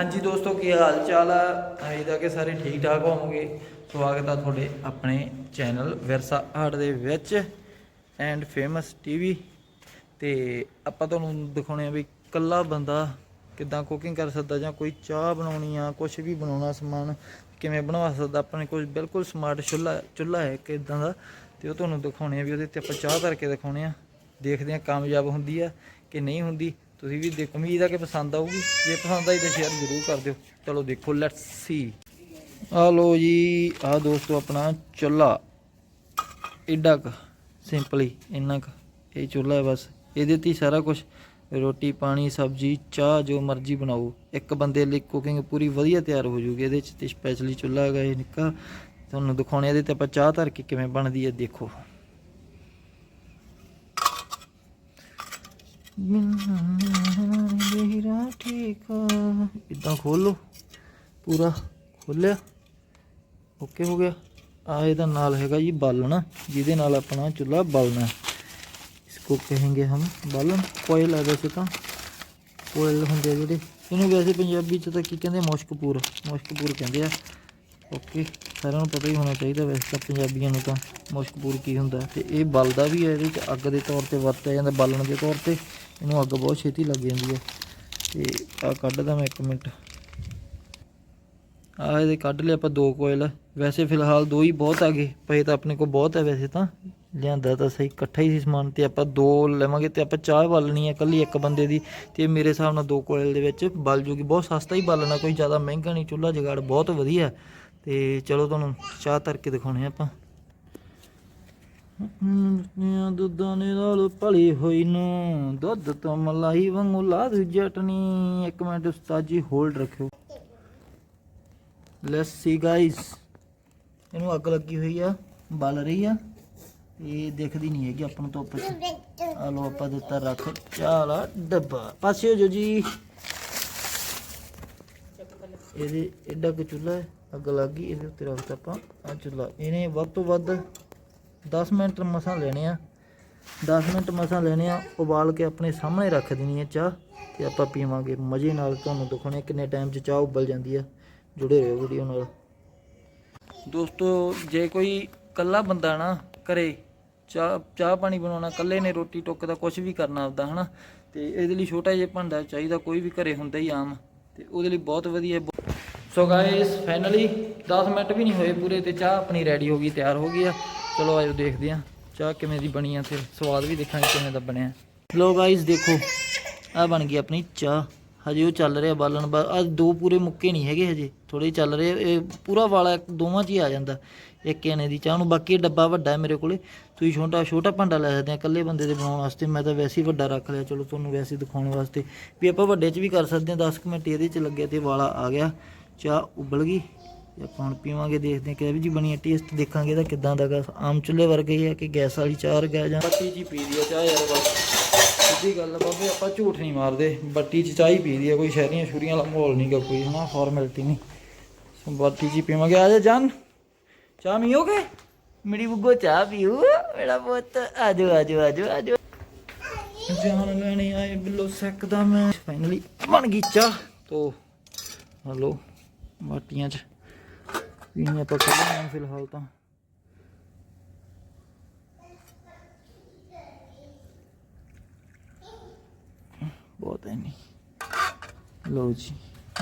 ਹਾਂਜੀ ਦੋਸਤੋ, ਕੀ ਹਾਲ ਚਾਲ ਆ? ਉਮੀਦ ਕਿ ਸਾਰੇ ਠੀਕ ਠਾਕ ਹੋਵੋਗੇ। ਸਵਾਗਤ ਆ ਤੁਹਾਡੇ ਆਪਣੇ ਚੈਨਲ ਵਿਰਸਾ ਆਰਟ ਦੇ ਵਿੱਚ ਐਂਡ ਫੇਮਸ ਟੀਵੀ ਤੇ ਆਪਾਂ ਤੁਹਾਨੂੰ ਦਿਖਾਉਣੇ ਆ ਵੀ ਕੱਲਾ ਬੰਦਾ ਕਿੱਦਾਂ ਕੁਕਿੰਗ ਕਰ ਸਕਦਾ ਜਾਂ ਕੋਈ ਚਾਹ ਬਣਾਉਣੀ ਆ ਕੁਝ ਵੀ ਬਣਾਉਣਾ ਸਮਾਨ, ਕਿਵੇਂ ਬਣਵਾ ਸਕਦਾ ਆਪਣੇ ਕੋਲ ਬਿਲਕੁਲ ਸਮਾਰਟ ਚੁੱਲ੍ਹਾ ਚੁੱਲ੍ਹਾ ਹੈ ਕਿ ਇਦਾਂ ਦਾ, ਤੇ ਉਹ ਤੁਹਾਨੂੰ ਦਿਖਾਉਣੇ ਆ ਵੀ ਉਹਦੇ ਤੇ ਆਪਾਂ ਚਾਹ ਧਰ ਕੇ ਦਿਖਾਉਣੇ ਆ। ਦੇਖਦੇ ਆ ਕਾਮਯਾਬ ਹੁੰਦੀ ਆ ਕਿ ਨਹੀਂ ਹੁੰਦੀ। ਤੁਸੀਂ ਵੀ ਦੇਖ, ਉਮੀਦ ਆ ਕਿ ਪਸੰਦ ਆਊਗੀ। ਜੇ ਪਸੰਦ ਆਈ ਤਾਂ ਸ਼ੇਅਰ ਜ਼ਰੂਰ ਕਰ ਦਿਓ। ਚਲੋ ਦੇਖੋ ਲੈਟਸ ਸੀ ਆ ਲੋ ਜੀ ਆ ਦੋਸਤੋ ਆਪਣਾ ਚੁੱਲ੍ਹਾ ਏਡਾ ਕ ਸਿੰਪਲੀ ਇੰਨਾ ਕ। ਇਹ ਚੁੱਲ੍ਹਾ ਹੈ ਬਸ। ਇਹਦੇ ਤੇ ਹੀ ਸਾਰਾ ਕੁਝ ਰੋਟੀ, ਪਾਣੀ, ਸਬਜ਼ੀ, ਚਾਹ, ਜੋ ਮਰਜ਼ੀ ਬਣਾਓ। ਇੱਕ ਬੰਦੇ ਲਈ ਕੁਕਿੰਗ ਪੂਰੀ ਵਧੀਆ ਤਿਆਰ ਹੋ ਜੂਗੀ ਇਹਦੇ ਚ। ਤੇ ਸਪੈਸ਼ਲੀ ਚੁੱਲ੍ਹਾ ਹੈਗਾ ਇਹ ਨਿੱਕਾ। ਤੁਹਾਨੂੰ ਦਿਖਾਉਣੇ ਇਹਦੇ ਤੇ ਆਪਾਂ ਚਾਹ ਧਰ ਕੇ ਕਿਵੇਂ ਬਣਦੀ ਹੈ, ਦੇਖੋ। ਮੇਰਾ ਠੀਕ ਇਦਾਂ ਖੋਲੋ ਪੂਰਾ ਖੋਲਿਆ ਓਕੇ ਹੋ ਗਿਆ ਆ ਇਹਦਾ ਨਾਲ ਹੈਗਾ ਜੀ ਬਾਲਣ ਜਿਹਦੇ ਨਾਲ ਆਪਣਾ ਚੁੱਲ੍ਹਾ ਬਲਣਾ ਹੈ इसको कहेंगे हम ਬਾਲਣ ਕੋਇਲ ਹੈ ਵੈਸੇ ਤਾਂ ਕੋਇਲ ਹੁੰਦੇ ਆ ਜਿਹੜੇ ਇਹਨੂੰ ਵੈਸੇ ਪੰਜਾਬੀ ਚ ਤਾਂ ਕੀ ਕਹਿੰਦੇ ਮੁਸ਼ਕਪੂਰ ਮੁਸ਼ਕਪੂਰ ਕਹਿੰਦੇ ਆ ਓਕੇ ਸਾਰਿਆਂ ਨੂੰ ਪਤਾ ਹੀ ਹੋਣਾ ਚਾਹੀਦਾ ਵੈਸੇ ਤਾਂ ਪੰਜਾਬੀਆਂ ਨੂੰ ਤਾਂ ਮੁਸ਼ਕਪੂਰ ਕੀ ਹੁੰਦਾ ਤੇ ਇਹ ਬਲਦਾ ਵੀ ਹੈ, ਇਹਦੇ ਚ ਅੱਗ ਦੇ ਤੌਰ ਤੇ ਵਰਤਿਆ ਜਾਂਦਾ, ਬਾਲਣ ਦੇ ਤੌਰ ਤੇ। ਇਹਨੂੰ ਅੱਗ ਬਹੁਤ ਛੇਤੀ ਲੱਗ ਜਾਂਦੀ ਹੈ। ਤੇ ਆ ਕੱਢਦਾ ਮੈਂ 1 ਮਿੰਟ। ਆ ਇਹਦੇ ਕੱਢ ਲਿਆ ਆਪਾਂ ਦੋ ਕੋਇਲ। ਵੈਸੇ ਫਿਲਹਾਲ ਦੋ ਹੀ ਬਹੁਤ ਆ ਗਏ ਪਏ ਤਾਂ ਆਪਣੇ ਕੋਲ ਬਹੁਤ ਹੈ ਵੈਸੇ ਤਾਂ। ਲਿਆਂਦਾ ਤਾਂ ਸਹੀ, ਇਕੱਠਾ ਹੀ ਸੀ ਸਮਾਨ ਤੇ ਆਪਾਂ ਦੋ ਲਵਾਂਗੇ ਤੇ ਆਪਾਂ ਚਾਹ ਬਾਲਣੀ ਹੈ ਇਕੱਲੀ ਇੱਕ ਬੰਦੇ ਦੀ। ਤੇ ਮੇਰੇ ਹਿਸਾਬ ਨਾਲ ਦੋ ਕੋਇਲ ਦੇ ਵਿੱਚ ਬਲ ਜੂਗੀ। ਬਹੁਤ ਸਸਤਾ ਹੀ ਬਾਲਣਾ ਕੋਈ ਜ਼ਿਆਦਾ ਮਹਿੰਗਾ ਨਹੀਂ, ਚੁੱਲ੍ਹਾ ਜਗਾੜ ਬਹੁਤ ਵਧੀਆ। ਤੇ ਚਲੋ ਤੁਹਾਨੂੰ ਚਾਹ ਤਰ ਕੇ ਦਿਖਾਉਣੇ ਆਪਾਂ। ਨਿਆ ਦੁੱਧਾਂ ਨਾਲ ਭਲੀ ਹੋਈ ਨੂੰ। ਦੁੱਧ ਤੋਂ ਮਲਾਈ ਵਾਂਗੂ ਲਾਦ ਜਟਨੀ। ਇੱਕ ਮਿੰਟ ਉਸਤਾਦ ਜੀ ਹੋਲਡ ਰੱਖਿਓ। ਲੈਟਸ ਸੀ ਗਾਇਸ ਇਹਨੂੰ ਅੱਗ ਲੱਗੀ ਹੋਈ ਆ, ਬਲ ਰਹੀ ਆ। ਇਹ ਦਿਖਦੀ ਨਹੀਂ ਹੈਗੀ ਆਪਾਂ ਨੂੰ ਧੁੱਪ 'ਚ ਆ ਲੋ ਆਪਾਂ ਦਿੱਤਾ ਰੱਖ, ਚਾਲਾ ਡੱਬਾ। ਪਾਸੇ ਹੋ ਜੋ ਜੀ। ਇਹਦੇ ਐਡਾ ਕੁ ਚੁੱਲ੍ਹਾ ਹੈ, ਅੱਗ ਲੱਗ ਗਈ, ਇਹਦੇ ਉੱਤੇ ਰੱਖਤਾ ਆਪਾਂ। ਆ ਚੁੱਲ੍ਹਾ। ਇਹਨੇ ਵੱਧ ਤੋਂ ਵੱਧ 10 ਮਿੰਟ ਮਸਾਂ ਲੈਣੇ ਆ। 10 ਮਿੰਟ ਮਸਾਂ ਲੈਣੇ ਆ, ਉਬਾਲ ਕੇ ਆਪਣੇ ਸਾਹਮਣੇ ਰੱਖ ਦੇਣੀ ਹੈ ਚਾਹ ਤੇ ਆਪਾਂ ਪੀਵਾਂਗੇ। ਮਜ਼ੇ ਨਾਲ ਤੁਹਾਨੂੰ ਦਿਖਾਉਣੇ ਕਿੰਨੇ ਟਾਈਮ 'ਚ ਚਾਹ ਉਬਲ ਜਾਂਦੀ ਆ, ਜੁੜੇ ਰਹੋ ਵੀਡੀਓ ਨਾਲ। ਦੋਸਤੋ, ਜੇ ਕੋਈ ਕੱਲਾ ਬੰਦਾ ਨਾ ਕਰੇ, ਚਾਹ ਚਾਹ ਪਾਣੀ ਬਣਾਉਣਾ ਕੱਲੇ ਨੇ ਰੋਟੀ ਟੁੱਕ ਦਾ ਕੁਝ ਵੀ ਕਰਨਾ ਆਪਦਾ, ਹਨਾ? ਤੇ ਇਹਦੇ ਲਈ ਛੋਟਾ ਜਿਹਾ ਭਾਂਡਾ ਚਾਹੀਦਾ, ਕੋਈ ਵੀ ਘਰੇ ਹੁੰਦਾ ਹੀ ਆਮ। ਤੇ ਉਹਦੇ ਲਈ ਬਹੁਤ ਵਧੀਆ ਸੋ ਗਾਇਸ ਫਾਈਨਲੀ 10 ਮਿੰਟ ਵੀ ਨਹੀਂ ਹੋਏ ਪੂਰੇ ਤੇ ਚਾਹ ਆਪਣੀ ਰੈਡੀ ਹੋ ਗਈ, ਤਿਆਰ ਹੋ ਗਈ ਆ। ਚਲੋ ਆਜੋ ਦੇਖਦੇ ਆ। ਚਾਹ ਕਿਵੇਂ ਦੀ ਬਣੀ ਆ ਤੇ ਸਵਾਦ ਵੀ ਦੇਖਾਂਗੇ ਕਿਵੇਂ ਦਾ ਬਣਿਆ। ਲੋ ਗਾਇਸ ਦੇਖੋ। ਆ ਬਣ ਗਈ ਆਪਣੀ ਚਾਹ। ਹਜੇ ਉਹ ਚੱਲ ਰਿਹਾ ਬਾਲਣ ਆ ਦੋ ਪੂਰੇ ਮੁੱਕੇ ਨਹੀਂ ਹੈਗੇ ਹਜੇ। ਥੋੜੇ ਚੱਲ ਰਹੇ ਇਹ ਪੂਰਾ ਵਾਲਾ ਇੱਕ- ਦੋਵਾਂ 'ਚ ਹੀ ਆ ਜਾਂਦਾ। ਇੱਕ ਇਹਨੇ ਦੀ ਚਾਹ ਨੂੰ। ਬਾਕੀ ਇਹ ਡੱਬਾ ਵੱਡਾ ਹੈ ਮੇਰੇ ਕੋਲੇ। ਤੁਸੀਂ ਛੋਟਾ ਛੋਟਾ ਭਾਂਡਾ ਲੈ ਸਕਦੇ ਆ ਇਕੱਲੇ ਬੰਦੇ ਦੇ ਬਣਾਉਣ ਵਾਸਤੇ। ਮੈਂ ਤਾਂ ਵੈਸੇ ਹੀ ਵੱਡਾ ਰੱਖ ਲਿਆ। ਚਲੋ ਤੁਹਾਨੂੰ ਵੈਸੇ ਦਿਖਾਉਣ ਵਾਸਤੇ। ਵੀ ਆਪਾਂ ਵੱਡੇ 'ਚ ਵੀ ਕਰ ਸਕਦੇ ਆ। 10 ਕੁ ਮਿੰਟ ਇਹਦੇ 'ਚ ਲੱਗਿਆ ਤੇ ਵਾਲਾ ਆ ਗਿਆ। ਚਾਹ ਉਬਲ ਗਈ। ਤੇ ਆਪਾਂ ਹੁਣ ਪੀਵਾਂਗੇ ਦੇਖਦੇ ਆ ਕਿਹੋ ਜੀ ਬਣੀ ਹੈ ਟੇਸਟ ਦੇਖਾਂਗੇ ਇਹਦਾ ਕਿਦਾਂ ਦਾ ਗਾ ਆਮ ਚੁੱਲ੍ਹੇ ਵਰਗਾ ਹੀ ਹੈ ਕਿ ਗੈਸ ਵਾਲੀ ਚਾਹ ਵਰਗਾ ਜਾਂ ਬੱਤੀ ਹੀ ਪੀ ਦੀ ਚਾਹ ਯਾਰ ਬਸ। ਸਿੱਧੀ ਗੱਲ ਬਾਬੇ ਆਪਾਂ ਝੂਠ ਨਹੀਂ ਮਾਰਦੇ। ਬੱਟੀ 'ਚ ਚਾਹ ਹੀ ਪੀ ਦੀ ਆ ਕੋਈ ਸ਼ਹਿਰੀਆਂ ਸ਼ੁਰੀਆਂ ਵਾਲਾ ਮਾਹੌਲ ਨਹੀਂ ਗਾ ਕੋਈ ਹਨਾ ਫਾਰਮੈਲਿਟੀ ਨਹੀਂ ਸੋ 'ਚ ਹੀ ਪੀਵਾਂਗੇ। ਆ ਜਾ ਜਾਨ ਚਾਹ ਪੀਓਗੇ ਮੇਰੀ ਬੁੱਗੋ ਚਾਹ ਪੀਓ ਮੇਰਾ ਪੁੱਤ। ਆਜੋ ਆਜੋ ਆਜੋ ਆਜੋ। ਜਾਨ ਲੈਣੇ ਆਏ ਬਿੱਲੋ ਸਕਦਾ ਮੈਂ। ਫਾਈਨਲੀ ਬਣ ਗਈ ਚਾਹ। ਤੋ ਹਲੋ ਬਾਟੀਆਂ 'ਚ। ਪੀਣੀ ਆਪਾਂ ਕੱਢਣਾ ਫਿਲਹਾਲ ਤਾਂ ਬਹੁਤ ਹੈ ਨਹੀਂ ਲਓ ਜੀ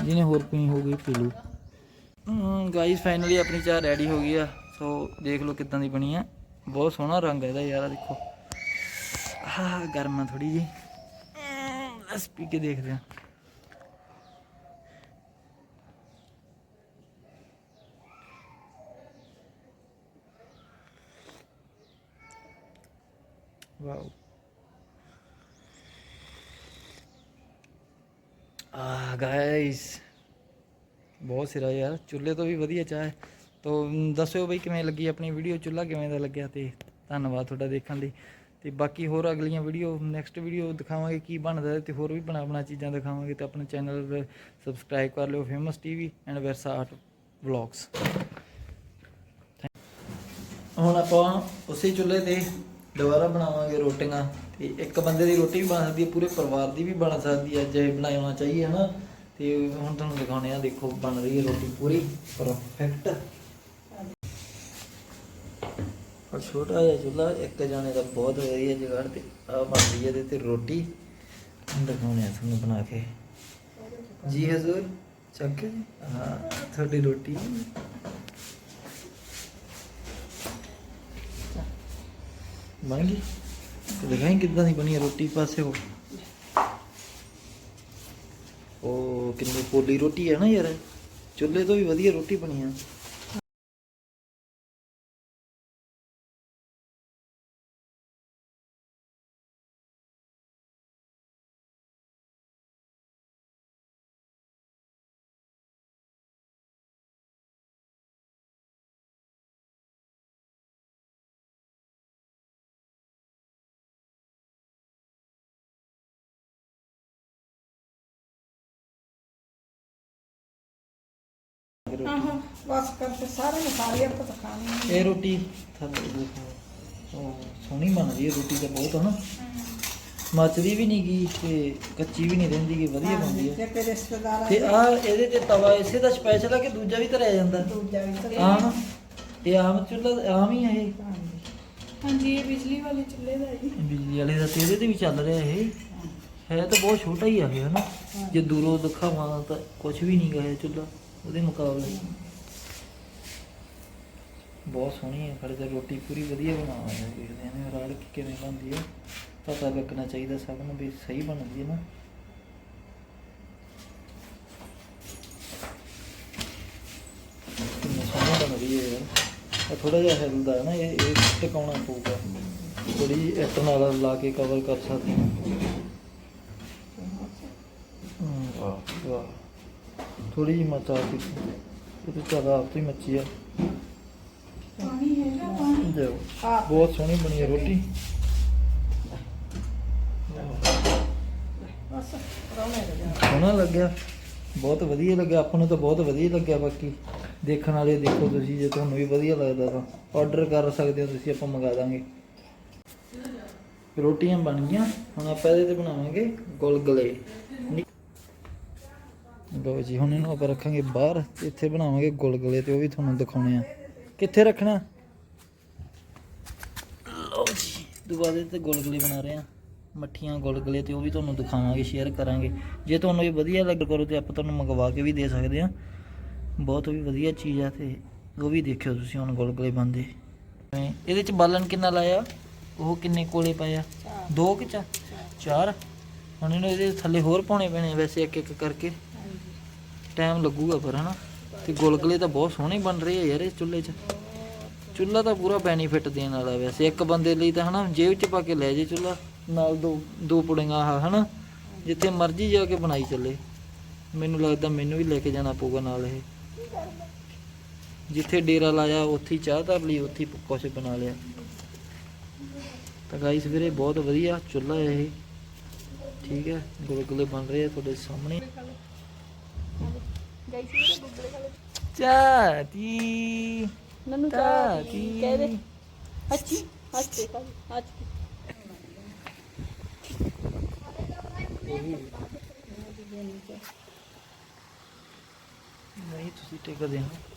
ਜਿਹਨੇ ਹੋਰ ਪੀਣੀ ਹੋ ਗਈ ਪੀ ਲਓ ਗਾਈਸ ਫਾਈਨਲੀ ਆਪਣੀ ਚਾਹ ਰੈਡੀ ਹੋ ਗਈ ਆ ਸੋ ਦੇਖ ਲਓ ਕਿੱਦਾਂ ਦੀ ਬਣੀ ਆ ਬਹੁਤ ਸੋਹਣਾ ਰੰਗ ਹੈ ਇਹਦਾ ਯਾਰ ਆਹ ਦੇਖੋ ਆਹ ਗਰਮ ਆ ਥੋੜੀ ਜੀ ਲੈਟਸ ਪੀ ਕੇ ਦੇਖਦੇ ਆ ਵਾਓ ਆ ਗਾਇਸ ਬਹੁਤ ਸਿਰਾ ਯਾਰ। ਚੁੱਲ੍ਹੇ ਤੋਂ ਵੀ ਵਧੀਆ ਚਾਹ ਹੈ। ਤੋ ਦੱਸਿਓ ਬਈ ਕਿਵੇਂ ਲੱਗੀ ਆਪਣੀ ਵੀਡੀਓ ਚੁੱਲ੍ਹਾ ਕਿਵੇਂ ਦਾ ਲੱਗਿਆ ਤੇ ਧੰਨਵਾਦ ਤੁਹਾਡਾ ਦੇਖਣ ਲਈ। ਤੇ ਬਾਕੀ ਹੋਰ ਅਗਲੀਆਂ ਵੀਡੀਓ ਨੈਕਸਟ ਵੀਡੀਓ ਦਿਖਾਵਾਂਗੇ ਕੀ ਬਣਦਾ ਹੈ ਤੇ ਹੋਰ ਵੀ ਬਣਾ ਬਣਾ ਚੀਜ਼ਾਂ ਦਿਖਾਵਾਂਗੇ ਤੇ ਆਪਣਾ ਚੈਨਲ ਸਬਸਕ੍ਰਾਈਬ ਕਰ ਲਿਓ famous TV and Varsha art vlogs ਹੁਣ ਆਪਾਂ ਉਸੇ ਚੁੱਲ੍ਹੇ ਤੇ ਦੁਬਾਰਾ ਬਣਾਵਾਂਗੇ ਰੋਟੀਆਂ ਤੇ ਇੱਕ ਬੰਦੇ ਦੀ ਰੋਟੀ ਵੀ ਬਣ ਸਕਦੀ ਹੈ, ਪੂਰੇ ਪਰਿਵਾਰ ਦੀ ਵੀ ਬਣ ਸਕਦੀ ਹੈ ਜੇ ਬਣਾਉਣਾ ਚਾਹੀਏ ਹਨਾ। ਤੇ ਹੁਣ ਤੁਹਾਨੂੰ ਦਿਖਾਉਣੇ ਆ, ਦੇਖੋ ਬਣ ਰਹੀ ਹੈ ਰੋਟੀ ਪੂਰੀ ਪਰਫੈਕਟ ਔਰ ਛੋਟਾ ਜਿਹਾ ਚੁੱਲ੍ਹਾ, ਇੱਕ ਜਣੇ ਦਾ ਬਹੁਤ ਵਧੀਆ ਜਗਾੜ ਤੇ ਆ ਬਣ ਰਹੀ ਹੈ ਤੇ ਰੋਟੀ। ਦਿਖਾਉਣੇ ਆ ਤੁਹਾਨੂੰ ਬਣਾ ਕੇ। ਜੀ ਹਜ਼ੂਰ, ਚੱਕ ਕੇ। ਹਾਂ, ਤੁਹਾਡੀ ਰੋਟੀ। ਬਣ ਗਈ? ਤੇ ਦਿਖਾਈ ਕਿੱਦਾਂ ਦੀ ਬਣੀ ਹੈ ਰੋਟੀ ਪਾਸੇ ਹੋ ਉਹ ਕਿੰਨੀ ਪੋਲੀ ਰੋਟੀ ਹੈ ਨਾ ਯਾਰ। ਚੁੱਲ੍ਹੇ ਤੋਂ ਵੀ ਵਧੀਆ ਰੋਟੀ ਬਣੀ ਆ। ਆਹੋ ਬਸ ਕਰਕੇ ਸਾਰੇ ਮਸਾਲੇ ਆਪਾਂ ਤਾਂ ਖਾਣੇ ਇਹ ਰੋਟੀ ਥੱਲੇ ਦੇਖੋ ਉਹ ਸੋਹਣੀ ਬਣ ਰਹੀ ਹੈ ਰੋਟੀ ਤਾਂ ਬਹੁਤ ਹਨਾ? ਮੱਚਦੀ ਵੀ ਨਹੀਂ ਗਈ ਤੇ ਕੱਚੀ ਵੀ ਨਹੀਂ ਰਹਿੰਦੀ ਗੀ ਵਧੀਆ ਬਣਦੀ ਹੈ। ਜੇ ਤੇ ਰਿਸ਼ਤੇਦਾਰ ਤੇ ਆ ਇਹਦੇ ਤੇ ਤਵਾ ਇਸੇ ਦਾ ਸਪੈਸ਼ਲ ਆ ਕਿ ਦੂਜਾ ਵੀ ਧਰਿਆ ਜਾਂਦਾ? ਦੂਜਾ ਵੀ ਤਾਂ ਆਮ? ਇਹ ਆਮ ਚੁੱਲ੍ਹਾ ਆਮ ਹੀ ਆ ਇਹ? ਹਾਂਜੀ। ਇਹ ਬਿਜਲੀ ਵਾਲੇ ਚੁੱਲ੍ਹੇ ਦਾ ਜੀ ਬਿਜਲੀ ਵਾਲੇ ਦਾ ਤੇ ਇਹਦੇ ਤੇ ਵੀ ਚੱਲ ਰਿਹਾ ਇਹ। ਹੈ। ਤਾਂ ਬਹੁਤ ਛੋਟਾ ਹੀ ਆ ਇਹ ਹਨਾ? ਜੇ ਦੂਰੋਂ ਦਿਖਾਵਾਂ ਤਾਂ ਕੁਝ ਵੀ ਨਹੀਂ ਗਾ ਇਹ ਚੁੱਲ੍ਹਾ। ਉਹਦੇ ਮੁਕਾਬਲੇ। ਬਹੁਤ ਸੋਹਣੀ ਹੈ, ਖੜੇ ਤੇ ਰੋਟੀ ਪੂਰੀ ਵਧੀਆ ਬਣਾਉਂਦੇ ਆ ਦੇਖਦੇ ਨੇ ਰਲ ਕੇ ਕਿਵੇਂ ਬਣਦੀ ਹੈ। ਪਤਾ ਲੱਗਣਾ ਚਾਹੀਦਾ ਸਭ ਨੂੰ ਵੀ ਸਹੀ ਬਣਦੀ ਹੈ ਨਾ। ਕਿੰਨੀ ਸੋਹਣੀ ਬਣ ਰਹੀ ਹੈ ਇਹ ਥੋੜਾ ਜਿਹਾ ਹਿਲਦਾ ਹੈ ਨਾ, ਇਹ ਟਿਕਾਉਣਾ ਪਊਗਾ। ਥੋੜੀ ਜਿਹੀ ਇੱਟ ਨਾਲ ਲਾ ਕੇ ਕਵਰ ਕਰ ਸਕਦੇ ਹਾਂ। ਥੋੜੀ ਜਿਹੀ ਮਚਾ ਕੇ ਇਹ ਤਾਂ ਜ਼ਿਆਦਾ ਆਪ ਤੋਂ ਹੀ। ਮੱਚੀ ਆ ਪਾਣੀ। ਹੈਗਾ ਪਾਣੀ ਜਾਓ ਹਾਂ ਬਹੁਤ ਸੋਹਣੀ ਬਣੀ ਹੈ ਰੋਟੀ। ਬਸ ਸੋਹਣਾ ਲੱਗਿਆ। ਬਹੁਤ ਵਧੀਆ ਲੱਗਿਆ। ਆਪਾਂ ਨੂੰ ਤਾਂ ਬਹੁਤ ਵਧੀਆ ਲੱਗਿਆ। ਬਾਕੀ ਦੇਖਣ ਵਾਲੇ ਦੇਖੋ ਤੁਸੀਂ ਜੇ ਤੁਹਾਨੂੰ ਵੀ ਵਧੀਆ ਲੱਗਦਾ ਤਾਂ ਆਰਡਰ ਕਰ ਸਕਦੇ ਹੋ ਤੁਸੀਂ ਆਪਾਂ ਮੰਗਾ ਦਾਂਗੇ। ਰੋਟੀਆਂ ਬਣ ਗਈਆਂ। ਹੁਣ ਆਪਾਂ ਇਹਦੇ ਤੇ ਬਣਾਵਾਂਗੇ ਗੁਲਗੁਲੇ ਲਓ ਜੀ ਹੁਣ ਇਹਨੂੰ ਆਪਾਂ ਰੱਖਾਂਗੇ ਬਾਹਰ। ਤੇ ਇੱਥੇ ਬਣਾਵਾਂਗੇ ਗੁਲਗੁਲੇ ਤੇ ਉਹ ਵੀ ਤੁਹਾਨੂੰ ਦਿਖਾਉਣੇ ਆ। ਕਿੱਥੇ ਰੱਖਣਾ? ਲਓ ਜੀ ਦੁਬਾਰੇ ਤੇ ਗੁਲਗੁਲੇ ਬਣਾ ਰਹੇ ਆ। ਮੱਠੀਆਂ ਗੁਲਗੁਲੇ ਤੇ ਉਹ ਵੀ ਤੁਹਾਨੂੰ ਦਿਖਾਵਾਂਗੇ ਸ਼ੇਅਰ ਕਰਾਂਗੇ। ਜੇ ਤੁਹਾਨੂੰ ਇਹ ਵਧੀਆ ਲੱਗ ਕਰੋ ਤੇ ਆਪਾਂ ਤੁਹਾਨੂੰ ਮੰਗਵਾ ਕੇ ਵੀ ਦੇ ਸਕਦੇ ਆ। ਬਹੁਤ ਵੀ ਵਧੀਆ ਚੀਜ਼ ਆ ਤੇ ਉਹ ਵੀ ਦੇਖਿਓ ਤੁਸੀਂ ਹੁਣ ਗੁਲਗੁਲੇ ਬਣਦੇ। ਐਂ ਇਹਦੇ ਚ ਬਾਲਣ ਕਿੰਨਾ ਲਾਇਆ? ਉਹ ਕਿੰਨੇ ਕੋਲੇ ਪਾਇਆ? ਦੋ ਕਿ ਚਾਰ? ਹੁਣ ਇਹਨੂੰ ਇਹਦੇ ਥੱਲੇ ਹੋਰ ਪਾਉਣੇ ਪੈਣੇ ਆ ਵੈਸੇ ਇੱਕ ਇੱਕ ਕਰਕੇ। ਟਾਈਮ ਲੱਗੂਗਾ ਪਰ ਹਨਾ? ਤੇ ਗੁਲਗੁਲੇ ਤਾਂ ਬਹੁਤ ਸੋਹਣੇ ਬਣ ਰਹੇ ਆ ਯਾਰ ਇਸ ਚੁੱਲ੍ਹੇ 'ਚ। ਚੁੱਲ੍ਹਾ ਤਾਂ ਪੂਰਾ ਬੈਨੀਫਿਟ ਦੇਣ ਵਾਲਾ ਵੈਸੇ। ਇੱਕ ਬੰਦੇ ਲਈ ਤਾਂ, ਹਨਾ, ਜੇਬ 'ਚ ਪਾ ਕੇ ਲੈ ਜੇ ਚੁੱਲ੍ਹਾ, ਨਾਲ ਦੋ ਦੋ ਪੁੜੀਆਂ ਆਹ, ਹਨਾ? ਜਿੱਥੇ ਮਰਜ਼ੀ ਜਾ ਕੇ ਬਣਾਈ ਚੱਲੇ। ਮੈਨੂੰ ਲੱਗਦਾ ਮੈਨੂੰ ਵੀ ਲੈ ਕੇ ਜਾਣਾ ਪਊਗਾ ਨਾਲ ਇਹ। ਜਿੱਥੇ ਡੇਰਾ ਲਾਇਆ, ਉੱਥੇ ਚਾਹ ਧਰ ਲਈ, ਉੱਥੇ ਹੀ ਕੁਛ ਬਣਾ ਲਿਆ। ਤਾਂ ਗਾਈਸ ਵੀਰੇ, ਬਹੁਤ ਵਧੀਆ ਚੁੱਲ੍ਹਾ ਹੈ ਇਹ। ਠੀਕ ਹੈ, ਗੁਲਗੁਲੇ ਬਣ ਰਹੇ ਆ ਤੁਹਾਡੇ ਸਾਹਮਣੇ। ਚਾਤੀ ਨਨੂ ਚਾਤੀ ਕਹਿ ਦੇ। ਅੱਛੀ ਅੱਛੀ ਅੱਛੀ ਨਹੀਂ ਤੁਸੀਂ ਟਿਕਦੇ ਹੋ।